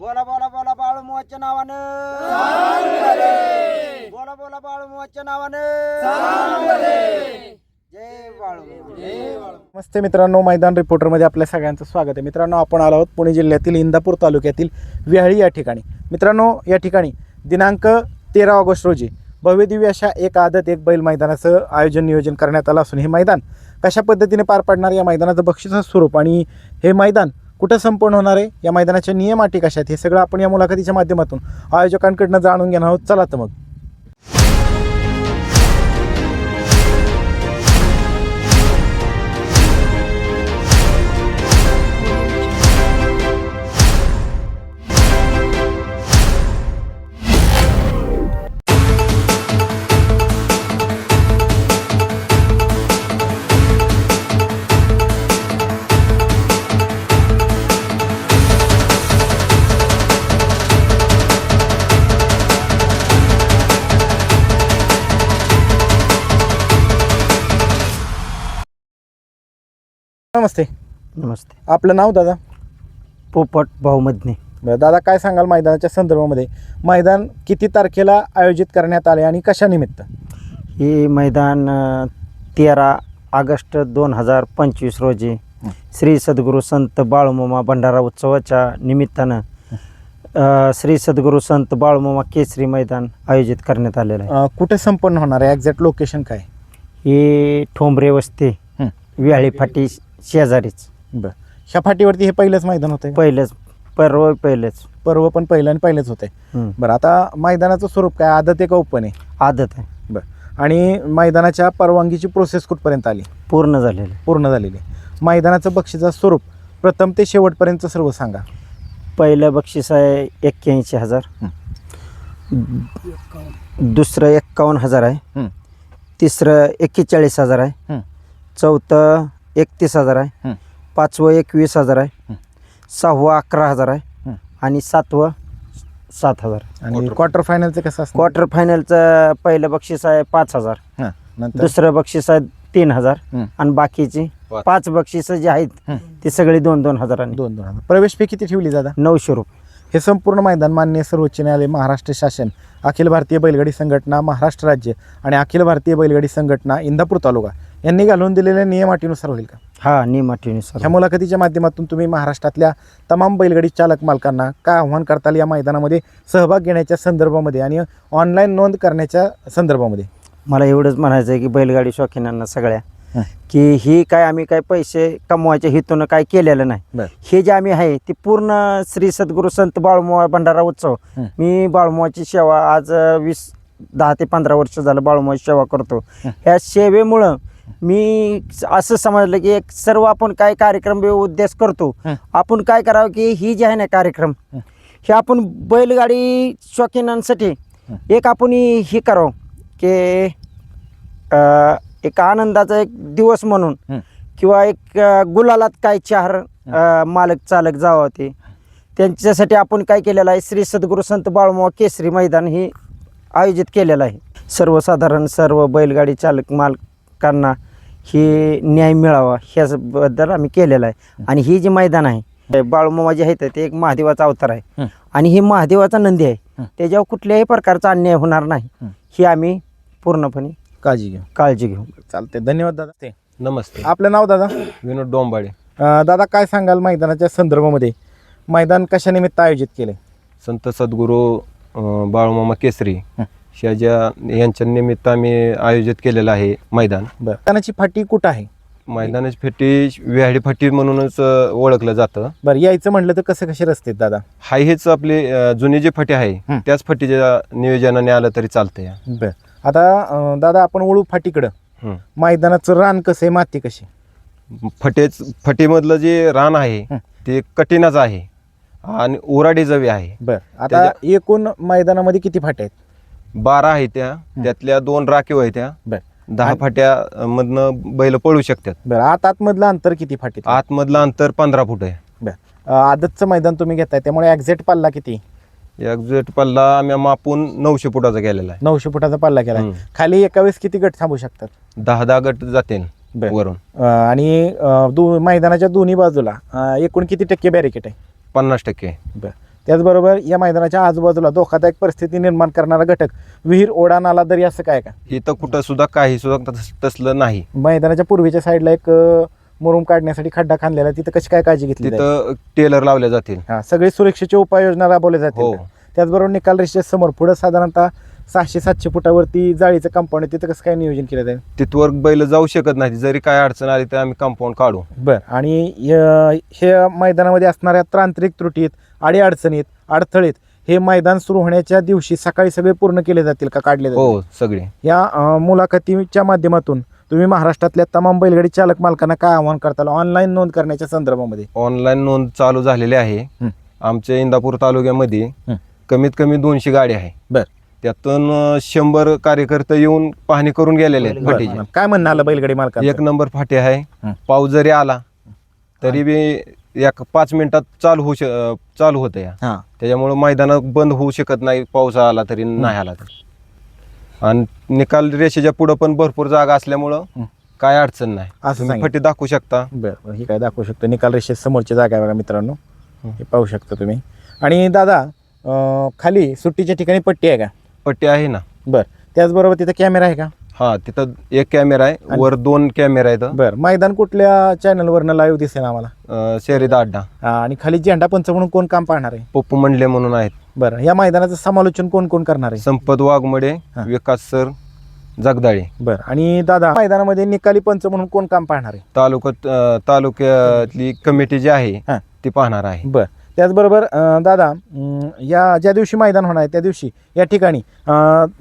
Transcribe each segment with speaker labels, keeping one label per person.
Speaker 1: बोला बोला बोला बाळूमुवाच्या नावानं. बोला बोला नावानं. जय बाळू जय बाळू
Speaker 2: नमस्ते मित्रांनो मैदान रिपोर्टरमध्ये आपल्या सगळ्यांचं स्वागत आहे. मित्रांनो आपण आलो आहोत पुणे जिल्ह्यातील इंदापूर तालुक्यातील विहाळी या ठिकाणी. मित्रांनो या ठिकाणी दिनांक तेरा ऑगस्ट रोजी भव्यदिव्य अशा एक आदत एक बैल मैदानाचं आयोजन नियोजन करण्यात आलं असून हे मैदान कशा पद्धतीने पार पाडणार या मैदानाचं बक्षीचं स्वरूप आणि हे मैदान कुठं संपन्न होणार आहे? या मैदानाच्या नियम अटी कशा आहेत? हे सगळं आपण या मुलाखतीच्या माध्यमातून आयोजकांकडनं जाणून घेणार आहोत. चला तर मग. नमस्ते.
Speaker 3: नमस्ते.
Speaker 2: आपलं नाव दादा?
Speaker 3: पोपट भाऊमधने.
Speaker 2: बरं दादा काय सांगाल मैदानाच्या संदर्भामध्ये? मैदान किती तारखेला आयोजित करण्यात आले आणि कशानिमित्त
Speaker 3: हे मैदान तेरा ऑगस्ट दोन हजार पंचवीस रोजी श्री सद्गुरू संत बाळूमामा भंडारा उत्सवाच्या निमित्तानं अ, श्री सद्गुरू संत बाळूमामा केसरी मैदान आयोजित करण्यात आलेलं आहे.
Speaker 2: अं, कुठे संपन्न होणार आहे? एक्झॅक्ट लोकेशन काय?
Speaker 3: हे ठोंबरे वस्ती
Speaker 2: हं.
Speaker 3: व्याळी फाटी शेजारीच.
Speaker 2: बरं. ह्या फाटीवरती हे पहिलंच मैदान होतं
Speaker 3: पहिलंच. पर्व पहिलंच.
Speaker 2: पर्व पण पहिलं आणि पहिलेच होते. बरं आता मैदानाचं स्वरूप काय? आदत आहे का ओपन आहे?
Speaker 3: आदत आहे.
Speaker 2: बरं. आणि मैदानाच्या परवानगीची प्रोसेस कुठपर्यंत आली?
Speaker 3: पूर्ण झालेलं. आहे.
Speaker 2: पूर्ण झालेली आहे. मैदानाचं बक्षीचं स्वरूप प्रथम ते शेवटपर्यंत सर्व सांगा.
Speaker 3: पहिलं बक्षीस आहे एक्क्याऐंशी हजार. दुसरं एक्कावन्न हजार आहे. तिसरं एक्केचाळीस हजार आहे. चौथं एकतीस हजार आहे.
Speaker 2: हं.
Speaker 3: पाचवं एकवीस हजार आहे.
Speaker 2: हं.
Speaker 3: सहावं अकरा हजार आहे.
Speaker 2: हं.
Speaker 3: आणि सातवं सात हजार.
Speaker 2: आणि क्वार्टर फायनलचं कसं असतं?
Speaker 3: क्वार्टर फायनलचं पहिलं बक्षीस आहे पाच हजार.
Speaker 2: हां नंतर?
Speaker 3: दुसरं बक्षीस आहे तीन हजार.
Speaker 2: हं.
Speaker 3: आणि बाकीची
Speaker 4: पाच.
Speaker 3: बक्षिसं जी आहेत. ती सगळी दोन दोन हजारांनी.
Speaker 2: दोन दोन हजार. प्रवेश फी किती ठेवली दादा?
Speaker 3: नऊशे रुपये.
Speaker 2: हे संपूर्ण मैदान मान्य सर्वोच्च न्यायालय महाराष्ट्र शासन अखिल भारतीय बैलगाडी संघटना महाराष्ट्र राज्य आणि अखिल भारतीय बैलगाडी संघटना इंदापूर तालुका. यांनी घालून दिलेल्या नियम अटीनुसार होईल का
Speaker 3: हा नियमाटीनुसार
Speaker 2: ह्या मुलाखतीच्या माध्यमातून तुम्ही महाराष्ट्रातल्या तमाम बैलगाडी चालक मालकांना काय आव्हान करताल या मैदानामध्ये सहभाग घेण्याच्या संदर्भामध्ये आणि ऑनलाईन नोंद करण्याच्या संदर्भामध्ये
Speaker 3: मला एवढंच म्हणायचं आहे की बैलगाडी शौकीनांना सगळ्या. की ही काय आम्ही काय पैसे कमवायच्या हेतून काय केलेलं नाही. हे जे आम्ही आहे ते पूर्ण श्री सद्गुरू संत बाळूमावा भंडारा उत्सव. मी बाळूमावाची सेवा आज वीस दहा ते पंधरा वर्ष झालं बाळूमावाची सेवा करतो. ह्या सेवेमुळं मी असं समजलं की एक सर्व आपण काय कार्यक्रम बी उद्देश करतो. आपण काय करावं की ही जी आहे ना कार्यक्रम
Speaker 2: हं.
Speaker 3: आपण बैलगाडी शौकीनांसाठी. एक आपण हे करावं की एक आनंदाचा एक दिवस म्हणून. किंवा एक गुलालात काय चार मालक चालक जावं ते त्यांच्यासाठी आपण काय केलेलं आहे श्री सद्गुरू संत बाळमावा केसरी मैदान हे आयोजित केलेलं आहे सर्वसाधारण सर्व बैलगाडी चालक मालकांना हे न्याय मिळावा ह्याबद्दल आम्ही केलेलं आहे. आणि ही जी मैदान आहे बाळूमामा जे आहे ते एक महादेवाचा अवतार आहे.
Speaker 2: हं.
Speaker 3: आणि ही महादेवाचा नंदी आहे. त्याच्यावर कुठल्याही प्रकारचा अन्याय होणार नाही.
Speaker 2: हं.
Speaker 3: आम्ही पूर्णपणे
Speaker 2: काळजी घ्या
Speaker 3: काळजी घेऊ.
Speaker 2: चालते धन्यवाद दादा. ते
Speaker 4: नमस्ते.
Speaker 2: आपलं नाव दादा?
Speaker 4: विनोद डोंबाळे.
Speaker 2: दादा काय सांगाल मैदानाच्या संदर्भामध्ये? मैदान कशानिमित्त आयोजित केले
Speaker 4: संत सद्गुरू बाळूमामा केसरी. ह्याच्या यांच्या निमित्त आम्ही आयोजित केलेलं आहे मैदान.
Speaker 2: बरं. मैदानाची फाटी कुठं आहे?
Speaker 4: मैदानाची फेटी व्याहाडी फाटी म्हणूनच अं, ओळखलं जातं.
Speaker 2: बरं यायचं म्हटलं तर कसे कसे रस्ते आहेत दादा?
Speaker 4: हा हेच आपली अं, जुनी जी फाटी आहे. त्याच फाटीच्या नियोजनाने आलं तरी चालतंय.
Speaker 2: बरं. आता अं, दादा आपण वळू फाटीकडं.
Speaker 4: हं.
Speaker 2: मैदानाचं रान कसं आहे माती कशी?
Speaker 4: फटेच फटीमधलं जे रान आहे. ते कठीणच आहे आणि ओराडी जवी आहे.
Speaker 2: बरं. आता एकूण मैदानामध्ये किती फाट्या आहेत?
Speaker 4: बारा आहे त्या त्यातल्या दोन राखीव आहे त्या.
Speaker 2: बरं.
Speaker 4: दहा
Speaker 2: आणि-
Speaker 4: फाट्या मधनं बैल पळू शकतात.
Speaker 2: बरं आत आतमधलं अंतर किती फाटीत?
Speaker 4: आतमधलं अंतर पंधरा फूट आहे.
Speaker 2: अं, आदतचं मैदान तुम्ही घेताय त्यामुळे एक्झॅक्ट पल्ला किती?
Speaker 4: एक्झॅक्ट पल्ला आम्ही मापून नऊशे फुटाचा केलेला आहे.
Speaker 2: नऊशे फुटाचा पल्ला केला. खाली एका वेळेस किती गट थांबू शकतात?
Speaker 4: दहा दहा गट जाते
Speaker 2: बरं.
Speaker 4: वरून.
Speaker 2: अं, आणि अं, दो मैदानाच्या दोन्ही बाजूला अं, एकूण किती टक्के बॅरिकेट आहे?
Speaker 4: पन्नास टक्के.
Speaker 2: बरं. त्याचबरोबर या मैदानाच्या आजूबाजूला धोकादायक परिस्थिती निर्माण करणारा घटक विहीर ओढा नाला दरी असं काय का
Speaker 4: इथं कुठं सुद्धा काही सुद्धा तस- तसलं नाही
Speaker 2: मैदानाच्या पूर्वीच्या साईडला एक अ, मुरुम काढण्यासाठी खड्डा खांदलेला आहे. तिथं कशी काय काळजी घेतली जाईल?
Speaker 4: तिथं टेलर लावल्या जातील
Speaker 2: हा सगळी सुरक्षेची उपाययोजना राबवल्या जातील
Speaker 4: हो?
Speaker 2: त्याचबरोबर निकाल रेषे समोर पुढे साधारणतः सहाशे सातशे फुटावरती जाळीचं कंपाऊंड आहे तिथं कसं काय नियोजन केलं जाईल
Speaker 4: तिथवर बैल जाऊ शकत नाही. जरी काय अडचण आली तर आम्ही कंपाऊंड काढू.
Speaker 2: बर. आणि हे मैदानामध्ये असणाऱ्या तांत्रिक त्रुटीत अडी अडचणीत अडथळीत हे मैदान सुरू होण्याच्या दिवशी सकाळी सगळे पूर्ण केले जातील का काढले जातील?
Speaker 4: हो सगळे.
Speaker 2: या अ, मुलाखतीच्या माध्यमातून तुम्ही महाराष्ट्रातल्या तमाम बैलगाडी चालक मालकांना काय आवाहन करताल? ऑनलाईन नोंद करण्याच्या संदर्भामध्ये.
Speaker 4: ऑनलाईन नोंद चालू झालेली आहे.
Speaker 2: हं.
Speaker 4: आमच्या इंदापूर तालुक्यामध्ये
Speaker 2: हं.
Speaker 4: कमीत कमी दोनशे गाडी आहे.
Speaker 2: बर.
Speaker 4: त्यातून शंभर कार्यकर्ते येऊन पाहणी करून गेलेले आहेत
Speaker 2: बरं,
Speaker 4: फाटीची.
Speaker 2: बरं. काय म्हणणं आलं बैलगाडी मालकांचं?
Speaker 4: एक नंबर फाटी आहे.
Speaker 2: हं.
Speaker 4: पाऊस जरी आला तरी बी एक पाच मिनिटात चालू होऊ श चालू होतं या
Speaker 2: हां.
Speaker 4: त्याच्यामुळं मैदानात बंद होऊ शकत नाही पाऊस आला तरी नाही आला तरी. आणि निकाल रेषेच्या पुढं पण भरपूर जागा असल्यामुळं
Speaker 2: हं.
Speaker 4: काय अडचण नाही.
Speaker 2: असं
Speaker 4: तुम्ही
Speaker 2: सांगितलं.
Speaker 4: फटी दाखवू शकता.
Speaker 2: बरं बरं ही काय दाखवू शकतो? निकाल रेषेत समोरची जागा आहे बघा मित्रांनो.
Speaker 4: हं.
Speaker 2: हे पाहू शकता तुम्ही. आणि दादा अं, खाली सुट्टीच्या ठिकाणी पट्टी आहे का?
Speaker 4: पट्टी आहे ना.
Speaker 2: बरं. त्याचबरोबर तिथं कॅमेरा आहे का?
Speaker 4: हा तिथं एक कॅमेरा आहे वर दोन कॅमेरा आहेत.
Speaker 2: बरं. मैदान कुठल्या चॅनलवरनं लाईव्ह दिसेल आम्हाला?
Speaker 4: अं, शर्यत अड्डा
Speaker 2: हा, आणि खाली झेंडा पंच म्हणून कोण काम पाहणार आहे?
Speaker 4: पप्पू मंडले म्हणून आहेत.
Speaker 2: बरं. या मैदानाचं समालोचन कोण कोण करणार आहे?
Speaker 4: संपत वाघमडे
Speaker 2: हा.
Speaker 4: विकास सर जगदाळे.
Speaker 2: बरं. आणि दादा मैदानामध्ये निकाली पंच म्हणून कोण काम पाहणार आहे?
Speaker 4: तालुक्यात अं, तालुक्यातली कमिटी जी आहे
Speaker 2: हा.
Speaker 4: ती पाहणार आहे.
Speaker 2: बरं. त्याचबरोबर दादा या ज्या दिवशी मैदान होणार आहे त्या दिवशी या ठिकाणी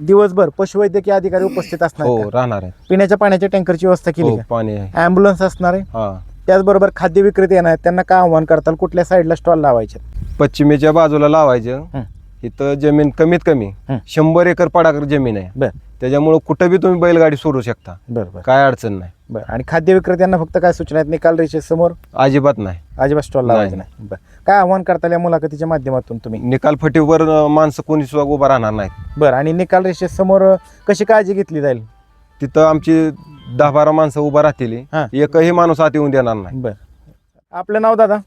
Speaker 2: दिवसभर पशुवैद्यकीय अधिकारी उपस्थित असणार
Speaker 4: हो? राहणार आहे.
Speaker 2: पिण्याच्या पाण्याच्या टँकरची व्यवस्था केली
Speaker 4: हो पाणी आहे.
Speaker 2: ॲम्ब्युलन्स असणार आहे. त्याचबरोबर खाद्य विक्रेते येणार आहेत त्यांना काय आव्हान करताल? कुठल्या साईडला स्टॉल लावायचे
Speaker 4: पश्चिमेच्या बाजूला लावायचं. इथं जमीन कमीत कमी
Speaker 2: हं.
Speaker 4: शंभर एकर पडाकर जमीन आहे.
Speaker 2: बर.
Speaker 4: त्याच्यामुळं कुठं बी तुम्ही बैलगाडी सोडू शकता.
Speaker 2: बरं बरं.
Speaker 4: काय अडचण नाही.
Speaker 2: बरं. आणि खाद्य विक्रेत्यांना फक्त काय सूचना आहेत? निकाल रेषे समोर?
Speaker 4: अजिबात नाही.
Speaker 2: अजिबात स्टॉल लावायचे नाही. बरं. काय आव्हान करताल या मुलाखतीच्या माध्यमातून तुम्ही?
Speaker 4: निकाल फटीवर अं, माणसं कोणी सुद्धा उभं राहणार नाहीत.
Speaker 2: बरं. आणि निकाल रेषे समोर कशी काळजी घेतली जाईल?
Speaker 4: तिथं आमची दहा बारा माणसं उभं राहतील.
Speaker 2: हा.
Speaker 4: एकही माणूस आत येऊन देणार नाही.
Speaker 2: बरं. आपलं नाव दादा?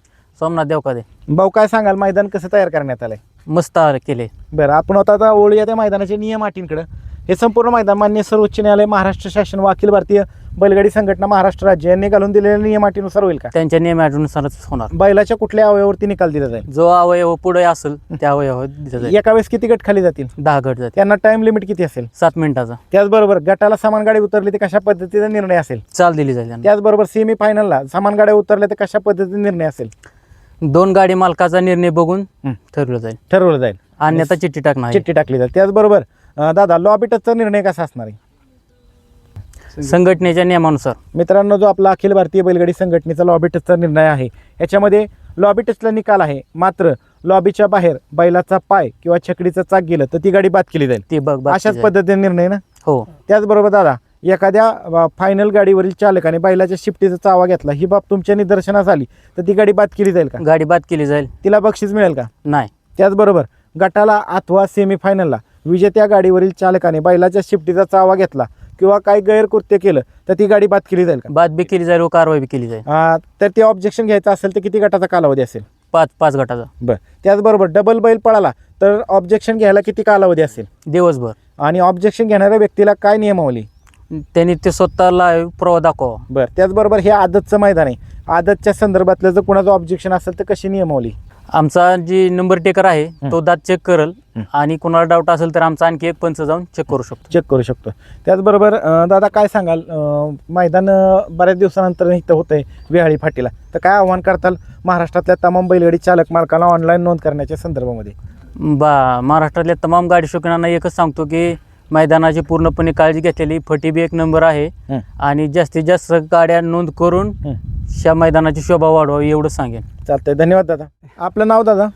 Speaker 5: सोमनाथ देवकादे.
Speaker 2: भाऊ काय सांगाल? मैदान कसं तयार करण्यात आलंय?
Speaker 5: मस्त केले.
Speaker 2: बरं आपण आता आता ओळूया त्या मैदानाच्या नियम अटींकडं हे संपूर्ण मैदान मान्य सर्वोच्च न्यायालय महाराष्ट्र शासन व अखिल भारतीय बैलगाडी संघटना महाराष्ट्र राज्य यांनी घालून दिलेल्या नियम अटीनुसार होईल का?
Speaker 5: त्यांच्या नियमानुसारच होणार.
Speaker 2: बैलाच्या कुठल्या अवयवावरती निकाल दिला जाईल?
Speaker 5: जो अवयव पुढे असेल त्या अवयव दिलं जाईल.
Speaker 2: एका वेळेस किती गट खाली जातील?
Speaker 5: दहा गट जाते
Speaker 2: त्यांना टाइम लिमिट किती असेल?
Speaker 5: सात मिनिटाचा.
Speaker 2: त्याचबरोबर गटाला समान गाडी उतरली ते कशा पद्धतीचा निर्णय असेल?
Speaker 5: चाल दिली जाईल त्यांना.
Speaker 2: त्याचबरोबर सेमी फायनलला समान गाड्या उतरल्या तर कशा पद्धतीचा निर्णय असेल?
Speaker 5: दोन गाडी मालकाचा निर्णय बघून
Speaker 2: हं.
Speaker 5: ठरवलं जाईल.
Speaker 2: ठरवलं जाईल.
Speaker 5: अन्यथा चिठ्ठी टाकणार आहे.
Speaker 2: चिठ्ठी टाकली जाईल त्याचबरोबर अं, दादा लॉबी टचचा निर्णय कसा असणार आहे?
Speaker 5: संघटनेच्या नियमानुसार.
Speaker 2: मित्रांनो जो आपला अखिल भारतीय बैलगाडी संघटनेचा लॉबी टचचा निर्णय आहे याच्यामध्ये लॉबी टचला निकाल आहे. मात्र लॉबीच्या बाहेर बैलाचा पाय किंवा छकडीचं चाक गेलं तर ती गाडी बाद केली जाईल.
Speaker 5: ती बघ बाकी
Speaker 2: अशाच
Speaker 5: जाईल.
Speaker 2: पद्धतीने निर्णय ना?
Speaker 5: हो.
Speaker 2: त्याचबरोबर दादा एखाद्या फायनल गाडीवरील चालकाने बैलाच्या शिफ्टीचा चावा घेतला. ही बाब तुमच्या निदर्शनास आली. तर ती गाडी बाद केली जाईल का?
Speaker 5: गाडी बाद केली जाईल.
Speaker 2: तिला बक्षीस मिळेल का?
Speaker 5: नाही.
Speaker 2: त्याचबरोबर गटाला अथवा सेमीफायनलला विजेत्या गाडीवरील चालकाने बैलाच्या शिफ्टीचा चावा घेतला किंवा काही गैरकृत्य केलं तर ती गाडी बाद केली जाईल का?
Speaker 5: बाद बी केली जाईल व कारवाई बी केली जाईल.
Speaker 2: तर ते ऑब्जेक्शन घ्यायचं असेल तर किती गटाचा कालावधी असेल?
Speaker 5: पाच पाच गटाचा.
Speaker 2: बरं. त्याचबरोबर डबल बैल पळाला तर ऑब्जेक्शन घ्यायला किती कालावधी असेल?
Speaker 5: दिवसभर.
Speaker 2: आणि ऑब्जेक्शन घेणाऱ्या व्यक्तीला काय नियमावली?
Speaker 5: त्यांनी ते स्वतःला पुरावा दाखवा.
Speaker 2: बरं त्याचबरोबर हे आदतचं मैदान आहे. आदतच्या संदर्भातलं जर कुणाचं ऑब्जेक्शन असेल तर कशी नियमावली
Speaker 5: आमचा जी नंबर टेकर आहे तो दात चेक करल.
Speaker 2: हं.
Speaker 5: आणि कोणाला डाऊट असेल तर आमचा आणखी एक पंच जाऊन चेक करू शकतो.
Speaker 2: चेक करू शकतो. त्याचबरोबर अं, दादा काय सांगाल? अं, मैदान अं, बऱ्याच दिवसानंतर इथं होतं आहे विहाळी फाटीला. तर काय आव्हान करताल महाराष्ट्रातल्या तमाम बैलगाडी चालक मालकांना ऑनलाईन नोंद करण्याच्या संदर्भामध्ये?
Speaker 5: बा महाराष्ट्रातल्या तमाम गाडी शौकीनांना एकच सांगतो की मैदानाची पूर्णपणे काळजी घेतलेली. फटी बी एक नंबर आहे.
Speaker 2: हं.
Speaker 5: आणि जास्तीत जास्त गाड्या नोंद करून
Speaker 2: हं.
Speaker 5: त्या मैदानाची शोभा वाढवावी एवढं सांगेन.
Speaker 2: चालतंय. धन्यवाद दादा. आपलं नाव दादा?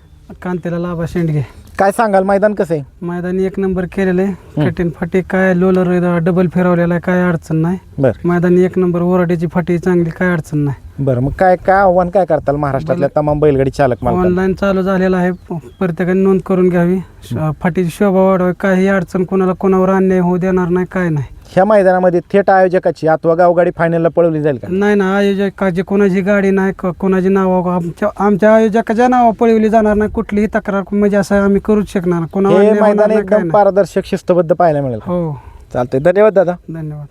Speaker 6: कांतेला लाभा शेंडगे.
Speaker 2: काय सांगाल? मैदान कसं आहे?
Speaker 6: मैदानी एक नंबर केलेलं आहे. कठीण फाटी काय लोलर डबल फिरवलेला आहे काय अडचण नाही.
Speaker 2: बरं.
Speaker 6: मैदानी एक नंबर ओराडीची फाटी चांगली काय अडचण नाही.
Speaker 2: बरं मग काय काय आव्हान काय करताल महाराष्ट्रातल्या तमाम बैलगाडी चालक मालकांना?
Speaker 6: ऑनलाईन चालू झालेला आहे. प- प्रत्येकाने नोंद करून घ्यावी. श- फाटीची शोभा वाढवावी. काही अडचण कोणाला कोणावर अन्याय होऊ देणार नाही काय नाही.
Speaker 2: ह्या मैदानामध्ये थेट आयोजकाची अथवा गावगाडी फायनलला पळवली जाईल का?
Speaker 6: नाही ना आयोजकाची कोणाची गाडी नाही क- कोणाची नाव आमच्या आमच्या आयोजकाच्या नावा पळवली जाणार नाही. कुठलीही तक्रार म्हणजे असं आम्ही करूच शकणार नाही. कोणावर
Speaker 2: हे
Speaker 6: अन्याय होणार
Speaker 2: मैदान
Speaker 6: नाही, काय
Speaker 2: एकदम
Speaker 6: नाही.
Speaker 2: पारदर्शक शिस्तबद्ध पाहायला मिळेल.
Speaker 6: हो.
Speaker 2: चालतंय. धन्यवाद दादा.
Speaker 6: धन्यवाद.